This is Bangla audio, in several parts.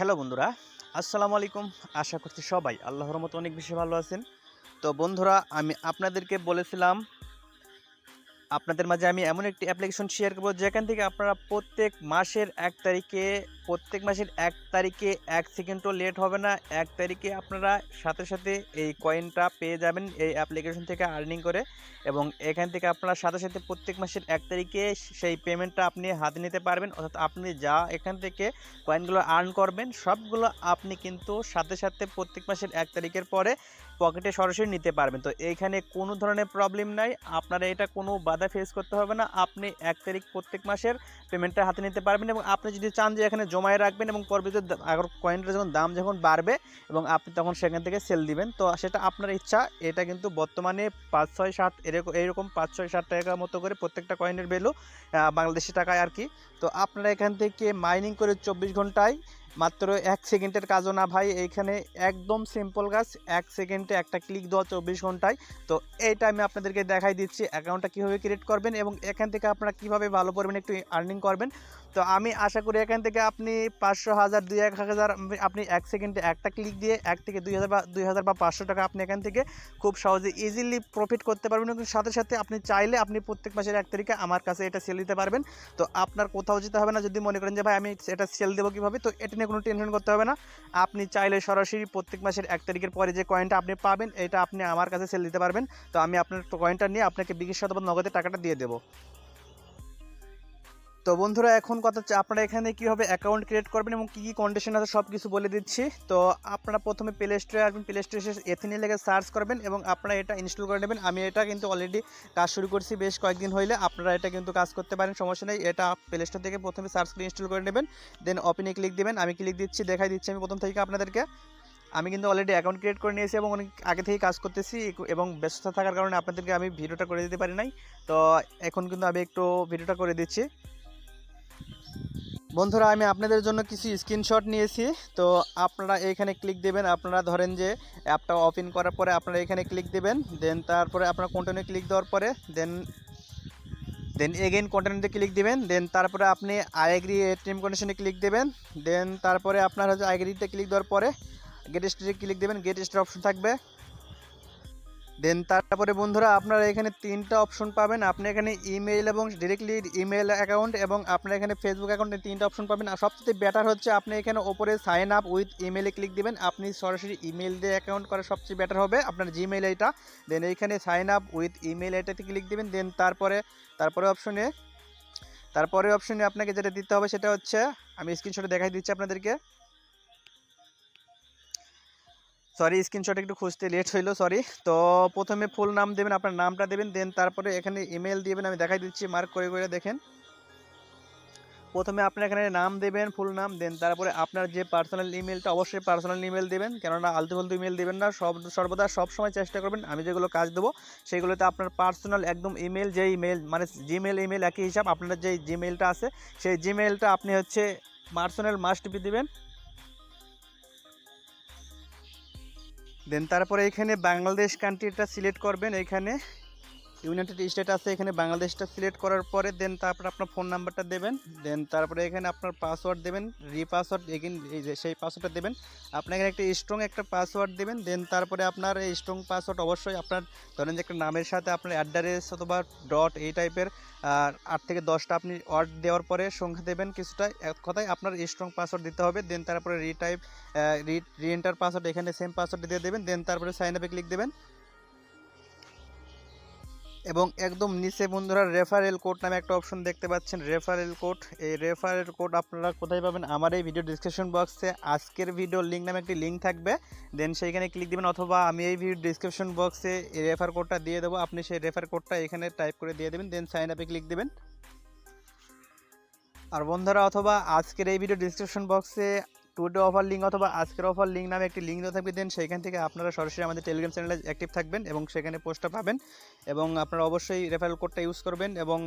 হ্যালো বন্ধুরা, আসসালামু আলাইকুম। আশা করছি সবাই আল্লাহর মতো অনেক বেশি ভালো আছেন। তো বন্ধুরা, আমি আপনাদেরকে বলেছিলাম, আপনাদের মাঝে আমি এমন একটি অ্যাপ্লিকেশন শেয়ার করব, যেখান থেকে আপনারা প্রত্যেক মাসের এক তারিখে প্রত্যেক মাসের এক তারিখে এক সেকেন্ডও লেট হবে না। এক তারিখে আপনারা সাথে সাথে এই কয়েনটা পেয়ে যাবেন এই অ্যাপ্লিকেশন থেকে আর্নিং করে এবং এখান থেকে আপনারা সাথে সাথে প্রত্যেক মাসের এক তারিখে সেই পেমেন্টটা আপনি হাতে নিতে পারবেন। অর্থাৎ আপনি যা এখান থেকে কয়েনগুলো আর্ন করবেন, সবগুলো আপনি কিন্তু সাথে সাথে প্রত্যেক মাসের এক তারিখের পরে পকেটে সরাসরি নিতে পারবেন। তো এইখানে কোনো ধরনের প্রবলেম নাই। আপনারা এটা কোনো বাধা ফেস করতে হবে না। আপনি এক তারিখ প্রত্যেক মাসের পেমেন্টটা হাতে নিতে পারবেন এবং আপনি যদি চান যে এখানে জমায় রাখবেন এবং পরবর্তীতে আগর কয়েনটার যখন দাম যখন বাড়বে এবং আপনি তখন সেখান থেকে সেল দিবেন, তো সেটা আপনার ইচ্ছা। এটা কিন্তু বর্তমানে পাঁচ, ছয়, সাত এরকম এইরকম পাঁচ, ছয়, সাত টাকা মতো করে প্রত্যেকটা কয়েনের ভ্যালু বাংলাদেশি টাকায় আর কি। তো আপনারা এখান থেকে মাইনিং করে চব্বিশ ঘন্টায় মাত্র এক সেকেন্ডের কাজও না ভাই, এইখানে একদম সিম্পল কাজ, এক সেকেন্ডে একটা ক্লিক দেওয়া চব্বিশ ঘন্টায়। তো এইটা আমি আপনাদেরকে দেখাই দিচ্ছি অ্যাকাউন্টটা কীভাবে ক্রিয়েট করবেন এবং এখান থেকে আপনারা কীভাবে ভালো পরিমাণে একটু আর্নিং করবেন। তো আমি আশা করি এখান থেকে আপনি পাঁচশো হাজার, দুই এক হাজার, আপনি এক সেকেন্ডে একটা ক্লিক দিয়ে এক থেকে দুই হাজার বা, দুই হাজার বা পাঁচশো টাকা আপনি এখান থেকে খুব সহজে ইজিলি প্রফিট করতে পারবেন এবং সাথে সাথে আপনি চাইলে আপনি প্রত্যেক মাসের এক তারিখে আমার কাছে এটা সেল দিতে পারবেন। তো আপনার কোথাও যেতে হবে না, যদি মনে করেন যে ভাই আমি এটা সেল দেবো কীভাবে, তো এটা নিয়ে কোনো টেনশন করতে হবে না। আপনি চাইলে সরাসরি প্রত্যেক মাসের এক তারিখের পরে যে কয়েনটা আপনি পাবেন, এটা আপনি আমার কাছে সেল দিতে পারবেন। তো আমি আপনার কয়েনটা নিয়ে আপনাকে বিকাশ অথবা নগদে টাকাটা দিয়ে দেবো। তো বন্ধুরা, এখন কথা হচ্ছে আপনারা এখানে কীভাবে অ্যাকাউন্ট ক্রিয়েট করবেন এবং কী কী কন্ডিশন আছে সব কিছু বলে দিচ্ছি। তো আপনারা প্রথমে প্লে স্টোরে আসবেন প্লে স্টোরে এসে এথিনি লেগে সার্চ করবেন এবং আপনারা এটা ইনস্টল করে নেবেন। আমি এটা কিন্তু অলরেডি কাজ শুরু করছি বেশ কয়েকদিন হইলে, আপনারা এটা কিন্তু কাজ করতে পারেন, সমস্যা নেই। এটা প্লে স্টোর থেকে প্রথমে সার্চ করে ইনস্টল করে নেবেন দেন ওপেনে ক্লিক দেবেন। আমি ক্লিক দিচ্ছি, দেখাই দিচ্ছি আমি প্রথম থেকে আপনাদেরকে। আমি কিন্তু অলরেডি অ্যাকাউন্ট ক্রিয়েট করে নিয়েছি এবং অনেক আগে থেকেই কাজ করতেছি এবং ব্যস্ততা থাকার কারণে আপনাদেরকে আমি ভিডিওটা করে দিতে পারি নাই। তো এখন কিন্তু আমি একটু ভিডিওটা করে দিচ্ছি। বন্ধুরা, আমি আপনাদের জন্য কিছু স্ক্রিনশট নিয়েছি। তো আপনারা এখানে ক্লিক দেবেন। আপনারা ধরেন যে অ্যাপটা ওপেন করার পরে আপনারা এখানে ক্লিক দেবেন। দেন তারপরে আপনারা কন্টিনিউ ক্লিক দেওয়ার পরে দেন দেন এগেইন কন্টিনিউতে ক্লিক দিবেন। দেন তারপরে আপনি আই এগ্রি টিম কন্ডিশনে ক্লিক দেবেন। দেন তারপরে আপনার হচ্ছে আই এগ্রিতে ক্লিক দেওয়ার পরে গেট স্টোরে ক্লিক দেবেন। গেট স্টোর অপশন থাকবে। দেন তারপরে বন্ধুরা আপনারা এখানে তিনটা অপশন পাবেন। আপনি এখানে ইমেল এবং ডিরেক্টলি ইমেল অ্যাকাউন্ট এবং আপনারা এখানে ফেসবুক অ্যাকাউন্টে তিনটা অপশন পাবেন। আর সবচেয়ে বেটার হচ্ছে আপনি এখানে ওপরে সাইন আপ উইথ ইমেলে ক্লিক দিবেন। আপনি সরাসরি ইমেল দিয়ে অ্যাকাউন্ট করা সবচেয়ে বেটার হবে আপনার জিমেল এইটা দেন এইখানে সাইন আপ উইথ ইমেল এটাতে ক্লিক দিবেন। দেন তারপরে তারপরে অপশনে তারপরে অপশনে আপনাকে যেটা দিতে হবে সেটা হচ্ছে, আমি স্ক্রিনশটে দেখাই দিচ্ছি আপনাদেরকে। সরি স্ক্রিনশট একটু খুঁজতে লেট হইল সরি তো প্রথমে ফুল নাম দেবেন, আপনার নামটা দেবেন দেন তারপরে এখানে ইমেল দিবেন, আমি দেখাই দিচ্ছি মার্ক করে করে দেখেন। প্রথমে আপনার এখানে নাম দেবেন ফুল নাম দেন তারপরে আপনার যে পার্সোনাল ইমেলটা অবশ্যই পার্সোনাল ইমেল দেবেন, কেননা আলতু ফালতু ইমেল দেবেন না, সব, সর্বদা সব সময় চেষ্টা করবেন, আমি যেগুলো কাজ দেবো, সেগুলোতে আপনার পার্সোনাল একদম ইমেল যে ইমেল মানে জিমেল ইমেল একই হিসাব, আপনার যে জিমেলটা আছে, সেই জিমেলটা আপনি হচ্ছে পার্সোনাল মাস্ট বি দেবেন। দেন তারপরে এখানে বাংলাদেশ কান্ট্রিটা সিলেক্ট করবেন এখানে ইউনাইটেড স্টেট আছে, এখানে বাংলাদেশটা সিলেক্ট করার পরে দেন তারপর আপনার ফোন নাম্বারটা দেবেন, দেন তারপরে এখানে আপনার পাসওয়ার্ড দেবেন রি পাসওয়ার্ড এগেন এই যে সেই পাসওয়ার্ডটা দেবেন আপনি এখানে একটা স্ট্রং একটা পাসওয়ার্ড দেবেন, দেন তারপরে আপনার এই স্ট্রং পাসওয়ার্ড অবশ্যই আপনার ধরেন যে একটা নামের সাথে আপনার অ্যাড্রেস অথবা ডট এই টাইপের আট থেকে দশটা আপনি ওয়ার্ড দেওয়ার পরে সংখ্যা দেবেন কিছুটা, এক কথায় আপনার স্ট্রং পাসওয়ার্ড দিতে হবে, দেন তারপরে retype re re enter password এখানে সেম পাসওয়ার্ড দিয়ে দেবেন, দেন তারপরে সাইন আপে ক্লিক দেবেন এবং একদম নিচে বন্ধুরা রেফারেল কোড নামে একটা অপশন দেখতে পাচ্ছেন রেফারেল কোড এই রেফারেল কোড আপনারা কোথায় পাবেন? আমার এই ভিডিও ডিসক্রিপশন বক্সে আজকের ভিডিও লিঙ্ক নামে একটি লিঙ্ক থাকবে। দেন সেইখানে ক্লিক দেবেন অথবা আমি এই ভিডিও ডিসক্রিপশন বক্সে এই রেফার কোডটা দিয়ে দেবো। আপনি সেই রেফার কোডটা এখানে টাইপ করে দিয়ে দেবেন দেন সাইন আপে ক্লিক দেবেন। আর বন্ধুরা, অথবা আজকের এই ভিডিও ডিসক্রিপশন বক্সে টুডে অফার লিঙ্ক অথবা আজকের অফার লিঙ্ক নামে একটি লিঙ্ক দেওয়া থাকবে। দেন সেইখান থেকে আপনারা সরাসরি আমাদের টেলিগ্রাম চ্যানেলে অ্যাক্টিভ থাকবেন এবং সেখানে পোস্টটা পাবেন এবং আপনারা অবশ্যই রেফারেল কোডটা ইউজ করবেন এবং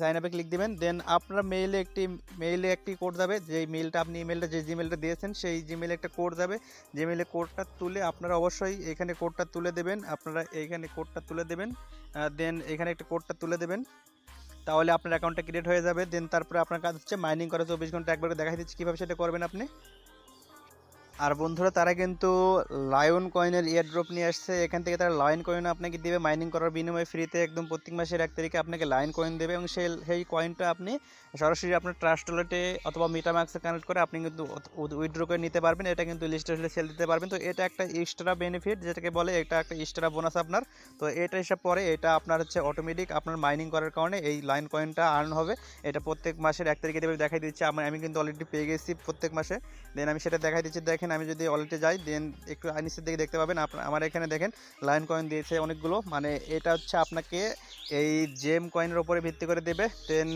সাইন আপে ক্লিক দিবেন। দেন আপনার মেইলে একটি মেইলে একটি কোড যাবে। যেই মেইলটা আপনি ইমেলটা যে জিমেলটা দিয়েছেন, সেই জিমেলে একটা কোড যাবে। জিমেলে কোডটা তুলে আপনারা অবশ্যই এখানে কোডটা তুলে দেবেন। আপনারা এইখানে কোডটা তুলে দেবেন। দেন এখানে একটা কোডটা তুলে দেবেন। তাহলে আপনার অ্যাকাউন্টটা ক্রিয়েট হয়ে যাবে। দেন তারপরে আপনার কাজ হচ্ছে মাইনিং করা। চব্বিশ ঘণ্টা একবার দেখাই দিচ্ছি কীভাবে সেটা করবেন আপনি। আর বন্ধুরা, তারা কিন্তু লায়ন কয়েনের ইয়ারড্রপ নিয়ে আসছে। এখান থেকে তারা লায়ন কয়েন আপনাকে দেবে। মাইনিং করার বিনিময়ে ফ্রিতে একদম প্রত্যেক মাসের এক তারিখে আপনাকে লায়ন কয়েন দেবে এবং সেই সেই কয়েনটা আপনি সরাসরি আপনার ট্রাস্ট ওয়ালেটে অথবা মিটামাক্সে কানেক্ট করে আপনি কিন্তু উইথড্র করে নিতে পারবেন। এটা কিন্তু লিস্টে সেল দিতে পারবেন। তো এটা একটা এক্সট্রা বেনিফিট যেটাকে বলে, এটা একটা এক্সট্রা বোনাস আপনার। তো এটা হিসাব পরে এটা আপনার হচ্ছে অটোমেটিক আপনার মাইনিং করার কারণে এই লাইন কয়েনটা আর্ন হবে। এটা প্রত্যেক মাসের এক তারিখে দেবে, দেখাই দিচ্ছি। আমি কিন্তু অলরেডি পেয়ে গেছি প্রত্যেক মাসে। দেন আমি সেটা দেখাই দিচ্ছি। দেখেন আমি যদি ওয়ালেটে যাই দেন একটু নিচের দিকে দেখতে পাবেন। আপনার, আমার এখানে দেখেন লাইন কয়েন দিয়েছে অনেকগুলো। মানে এটা হচ্ছে আপনাকে এই জেম কয়েনের ওপরে ভিত্তি করে দেবে। দেন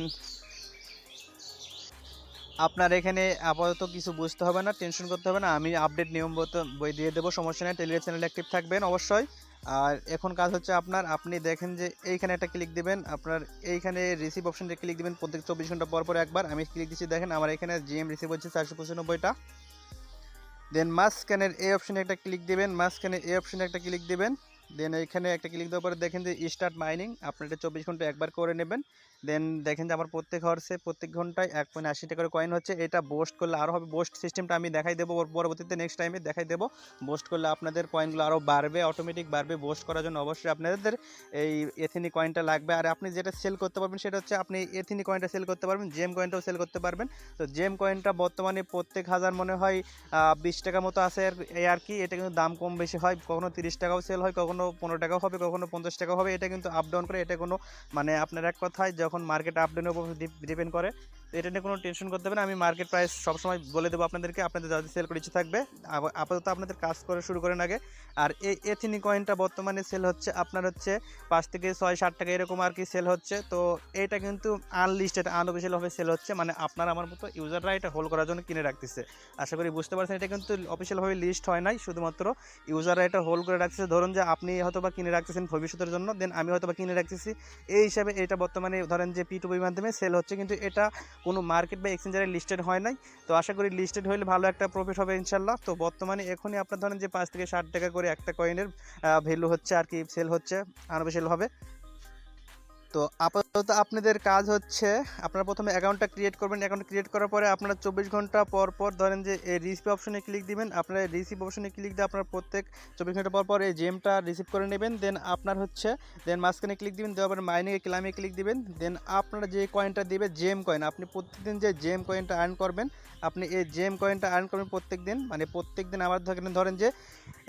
আপনার এখানে আপাতত কিছু বুঝতে হবে না টেনশন করতে হবে না। আমি আপডেট নিয়ম বই দিয়ে দেবো, সমস্যা নেই। টেলিগ্রাম চ্যানেল অ্যাক্টিভ থাকবেন অবশ্যই। আর এখন কাজ হচ্ছে আপনার, আপনি দেখেন যে এইখানে একটা ক্লিক দিবেন। আপনার এইখানে রিসিভ অপশনটা ক্লিক দিবেন প্রত্যেক চব্বিশ ঘণ্টা পর পর একবার। আমি ক্লিক দিচ্ছি, দেখেন আমার এখানে জিএম রিসিভ হচ্ছে চারশো পঁচানব্বইটা। দেন মাঝখানের এই অপশানে একটা ক্লিক দিবেন, মাঝখানে এই অপশানে একটা ক্লিক দেবেন। দেন এখানে একটা ক্লিক দেওয়ার পরে দেখেন যে স্টার্ট মাইনিং আপনার এটা চব্বিশ ঘণ্টা একবার করে নেবেন। দেন দেখেন যে আমার প্রত্যেক হর্সে প্রত্যেক ঘন্টায় এক পয়েন্ট আশি টাকার কয়েন হচ্ছে। এটা বোস্ট করলে আরও হবে। বোস্ট সিস্টেমটা আমি দেখাই দেবো পরবর্তীতে নেক্সট টাইমে দেখাই দেবো। বোস্ট করলে আপনাদের কয়েনগুলো আরও বাড়বে অটোমেটিক বাড়বে। বোস্ট করার জন্য অবশ্যই আপনাদের এই এথিনি কয়েনটা লাগবে। আর আপনি যেটা সেল করতে পারবেন সেটা হচ্ছে আপনি এথিনি কয়েনটা সেল করতে পারবেন জেম কয়েনটাও সেল করতে পারবেন। তো জেম কয়েনটা বর্তমানে প্রত্যেক হাজার মনে হয় বিশ টাকা মতো আছে আর কি। এটা কিন্তু দাম কম বেশি হয়। কখনো তিরিশ টাকাও সেল হয়, কখনো পনেরো টাকাও হবে, কখনো পঞ্চাশ টাকাও হবে। এটা কিন্তু আপ ডাউন করে, এটা কোনো মানে আপনার এক কথায় যখন মার্কেট আপ ডাউনের উপর ডিপেন্ড করে এটা নিয়ে কোনো টেনশন করতে হবে না। আমি মার্কেট প্রাইস সবসময় বলে দেবো আপনাদেরকে। আপনাদের যাদের সেল করে ইচ্ছে থাকবে আপাতত আপনাদের কাজ করে শুরু করেন আগে। আর এই এথিনি কয়েনটা বর্তমানে সেল হচ্ছে আপনার হচ্ছে পাঁচ থেকে ছয় ষাট টাকা এরকম আর কি সেল হচ্ছে। তো এটা কিন্তু আনলিস্টেড আনঅফিসিয়ালভাবে সেল হচ্ছে। মানে আপনার আমার মতো ইউজাররা এটা হোল্ড করার জন্য কিনে রাখতেছে। আশা করি বুঝতে পারছেন, এটা কিন্তু অফিসিয়ালভাবে লিস্ট হয় নাই। শুধুমাত্র ইউজাররা এটা হোল্ড করে রাখতেছে। ধরুন যে আপনি হয়তো বা কিনে রাখতেছেন ভবিষ্যতের জন্য দেন আমি হয়তো বা কিনে রাখতেছি। এই হিসাবে এটা বর্তমানে ধরেন যে পি মাধ্যমে সেল হচ্ছে। কিন্তু এটা কোনো মার্কেট বা এক্সচেঞ্জারে লিস্টেড হয় নাই। তো আশা করি লিস্টেড হলে ভালো একটা প্রফিট হবে ইনশাল্লাহ। তো বর্তমানে এখনই আপনার ধরেন যে পাঁচ থেকে ষাট টাকা করে একটা কয়েনের ভ্যালু হচ্ছে আর কি সেল হচ্ছে আরও সেল হবে। তো আপাতত আপনাদের কাজ হচ্ছে, আপনারা প্রথমে অ্যাকাউন্টটা ক্রিয়েট করবেন। অ্যাকাউন্ট ক্রিয়েট করার পরে আপনারা চব্বিশ ঘণ্টা পর পর ধরেন যে এই রিসিভ অপশনে ক্লিক দিবেন, আপনারা রিসিভ অপশনে ক্লিক দিয়ে আপনার প্রত্যেক চব্বিশ ঘণ্টা পর পর এই জেমটা রিসিভ করে নেবেন। দেন আপনার হচ্ছে দেন মাঝখানে ক্লিক দিবেন, দেওয়ার পরে মাইনিংয়ে ক্লামে ক্লিক দিবেন। দেন আপনারা যে কয়েনটা দিবে জেম কয়েন আপনি প্রত্যেকদিন যে জেম কয়েনটা আর্ন করবেন, আপনি এই জেম কয়েনটা আর্ন করবেন প্রত্যেক দিন মানে প্রত্যেক দিন আমার ধরেন যে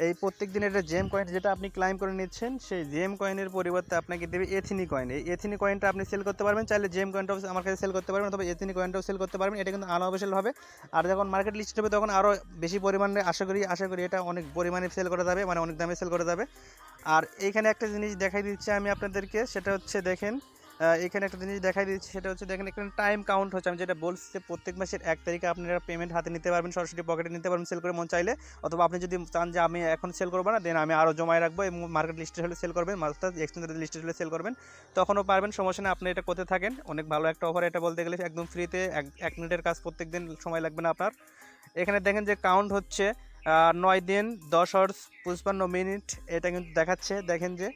এই প্রত্যেক দিন এটা জেম কয়েন যেটা আপনি ক্লাইম করে নিচ্ছেন, সেই জেম কয়েনের পরিবর্তে আপনাকে দেবে এথিনি কয়েন এই এথিনি কয়েনটা আপনি সেল করতে পারবেন, চাইলে জেম কয়েনটাও আমার কাছে সেল করতে পারবেন অথবা এথিনি কয়েনটাও সেল করতে পারবেন, এটা কিন্তু আনঅফিসিয়াল হবে। আর যখন মার্কেট লিস্ট হবে, তখন আরও বেশি পরিমাণে আশা করি আশা করি এটা অনেক পরিমাণে সেল করা যাবে মানে অনেক দামে সেল করা যাবে। আর এইখানে একটা জিনিস দেখাই দিচ্ছি আমি আপনাদেরকে, সেটা হচ্ছে দেখেন এখানে একটা জিনিস দেখাই দিচ্ছি, সেটা হচ্ছে দেখেন এখানে টাইম কাউন্ট হচ্ছে। আমি যেটা বলছি যে প্রত্যেক মাসের এক তারিখে আপনারা পেমেন্ট হাতে নিতে পারবেন, সরাসরি পকেটে নিতে পারবেন সেল করে মন চাইলে। অথবা আপনি যদি চান যে আমি এখন সেল করব না দেন আমি আরও জমায় রাখব এবং মার্কেট লিস্টে হলে সেল করবেন অর্থাৎ এক্সচেঞ্জের লিস্টে হলে সেল করবেন। তখনও পারবেন, সমস্যা নেই, আপনি এটা করতে থাকেন? অনেক ভালো একটা অফার এটা বলতে গেলে একদম ফ্রিতে এক মিনিটের কাজ প্রত্যেক দিন সময় লাগবে না আপনার। এখানে দেখেন যে কাউন্ট হচ্ছে নয় দিন, দশ হর্স পঁচপান্ন মিনিট এটা কিন্তু দেখাচ্ছে। দেখেন যে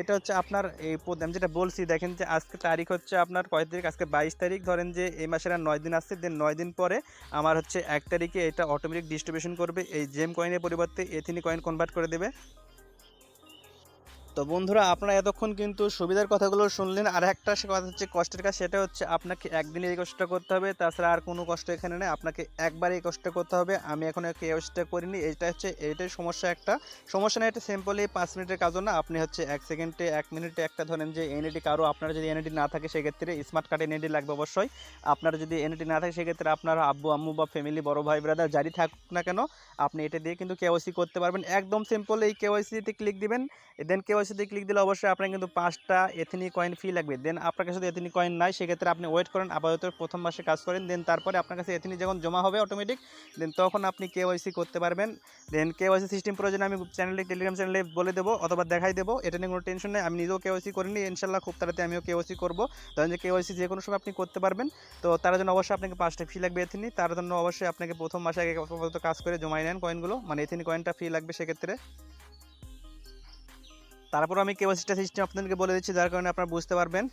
এটা হচ্ছে আপনার এই আমি যেটা বলছি, দেখেন যে আজকে তারিখ হচ্ছে আপনার কয় তারিখ? আজকে বাইশ তারিখ। ধরেন যে এই মাসের আর নয় দিন আসছে, দেন নয় দিন পরে আমার হচ্ছে এক তারিখে এটা অটোমেটিক ডিস্ট্রিবিউশন করবে। এই জেম কয়েনের পরিবর্তে এথিনি কয়েন কনভার্ট করে দেবে। তো বন্ধুরা, আপনারা এতক্ষণ কিন্তু সুবিধার কথাগুলো শুনলেন। আর একটা কথা হচ্ছে কষ্টের কাজ, সেটা হচ্ছে আপনাকে একদিনে এই কষ্টটা করতে হবে, তাছাড়া আর কোনো কষ্ট এখানে নেই। আপনাকে একবার এই কষ্ট করতে হবে। আমি এখন এই কষ্টটা করিনি এটা হচ্ছে, এইটাই সমস্যা একটা। সমস্যা না, এটা সিম্পলি পাঁচ মিনিটের কাজও না। আপনি হচ্ছে এক সেকেন্ডে, এক মিনিটে একটা ধরেন যে এনএডি কারও, আপনার যদি এনএডি না থাকে, সেক্ষেত্রে স্মার্ট কার্ড এনএডি লাগবে অবশ্যই। আপনার যদি এনএডি না থাকে, সেক্ষেত্রে আপনার আব্বু, আম্মু বা ফ্যামিলি বড় ভাই ব্রাদার যারই থাকুক না কেন, আপনি এটা দিয়ে কিন্তু কেওয়াইসি করতে পারবেন। একদম সিম্পল এই কেওয়াইসিতে ক্লিক দিবেন দেন কেওয়াইসিতে ক্লিক দিলে অবশ্যই আপনার কিন্তু পাঁচটা এথিনি কয়েন ফি লাগবে। দেন আপনার কাছে যদি এথিনি কয়েন নাই, সেক্ষেত্রে আপনি ওয়েট করেন, আপাতত প্রথম মাসে কাজ করেন দেন তারপরে আপনার কাছে এথিনি যখন জমা হবে অটোমেটিক দেন তখন আপনি কেওয়াইসি করতে পারবেন। দেন কেওয়াইসি সিস্টেম প্রয়োজনে আমি চ্যানেলে টেলিগ্রাম চ্যানেলে বলে দেবো অথবা দেখাই দেবো, এটা নিয়ে কোনো টেনশন নেই। আমি নিজেও কেওয়াইসি করিনি, ইনশাল্লাহ খুব তাড়াতাড়ি আমিও কেওয়াইসি করব। ধরেন যে কেওয়াইসি যে কোনো সময় আপনি করতে পারবেন, তো তার জন্য অবশ্যই আপনাকে পাঁচটা ফি লাগবে এথিনি তার জন্য অবশ্যই আপনাকে প্রথম মাসে আগে কাজ করে জমাই নেন কয়েনগুলো মানে এথিনি কয়েনটা ফি লাগবে সেক্ষেত্রে। তারপর আমি কেওয়াইসিটা সিস্টেম আপনাদেরকে বলে দিচ্ছি, যার কারণে আপনারা বুঝতে পারবেন।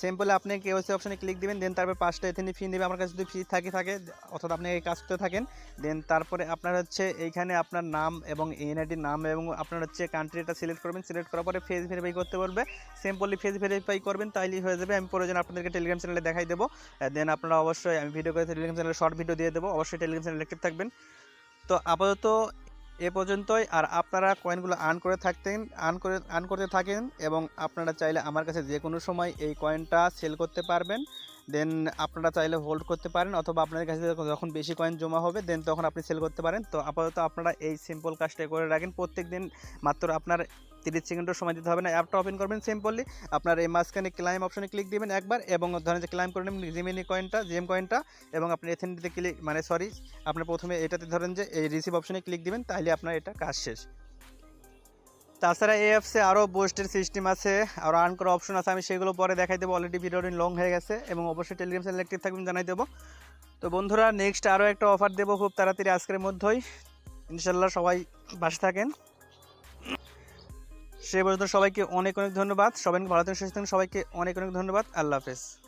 সিম্পলি আপনি কেওসি অপশানে ক্লিক দিবেন দেন তারপর পাঁচটা এথেনি ফি নেবে। আমার কাছে যদি ফি থাকে থাকে অর্থাৎ আপনি এই কাজ করতে থাকেন দেন তারপরে আপনার হচ্ছে এইখানে আপনার নাম এবং এনআইডির নাম এবং আপনার হচ্ছে কান্ট্রিটা সিলেক্ট করবেন। সিলেক্ট করার পরে ফেস ভেরিফাই করতে পারবে সিম্পলি ফেস ভেরিফাই করবেন, তাইলেই হয়ে যাবে। আমি প্রয়োজন আপনাদেরকে টেলিগ্রাম চ্যানেলে দেখাই দেবো। দেন আপনারা অবশ্যই, আমি ভিডিও করে টেলিগ্রাম চ্যানেলে শর্ট ভিডিও দিয়ে দেবো। অবশ্যই টেলিগ্রাম চ্যানেলে অ্যাক্টিভ থাকবেন। তো আপাতত এ পর্যন্তই। আর আপনারা কয়েনগুলো আর্ন করে থাকতেন আর্ন করে আর্ন করতে থাকেন এবং আপনারা চাইলে আমার কাছে যে কোনো সময় এই কয়েনটা সেল করতে পারবেন। দেন আপনারা চাইলে হোল্ড করতে পারেন অথবা আপনাদের কাছে যখন বেশি কয়েন জমা হবে দেন তখন আপনি সেল করতে পারেন। তো আপাতত আপনারা এই সিম্পল কাজটা করে রাখেন। প্রত্যেক দিন মাত্র আপনার তিরিশ সেকেন্ডের সময় দিতে হবে না। অ্যাপটা ওপেন করবেন সিম্পলি আপনার এই মাঝখানে ক্লাইম অপশনে ক্লিক দিবেন একবার এবং ধরেন যে ক্লাইম করে নেবেন জিমিনি কয়েনটা জিএম কয়েনটা এবং আপনি এথেনিতে ক্লিক মানে সরি আপনার প্রথমে এটাতে ধরেন যে এই রিসিভ অপশনে ক্লিক দিবেন তাহলে আপনার এটা কাজ শেষ। তাছাড়া এই অ্যাপসে আরও পোস্টের সিস্টেম আছে আরও আর্ন করার অপশন আছে, আমি সেগুলো পরে দেখাই দেবো। অলরেডি ভিডিওটি লং হয়ে গেছে এবং অবশ্যই টেলিগ্রাম চ্যানেল অ্যাক্টিভ থাকবেন জানাই দেবো। তো বন্ধুরা নেক্সট আরও একটা অফার দেবো খুব তাড়াতাড়ি আজকের মধ্যেই। ইনশাল্লাহ সবাই বাসে থাকেন। সে পর্যন্ত সবাইকে অনেক অনেক ধন্যবাদ। সবাইকে ভালো থাকেন, সুস্থ থাকেন। সবাইকে অনেক অনেক ধন্যবাদ। আল্লাহ হাফেজ।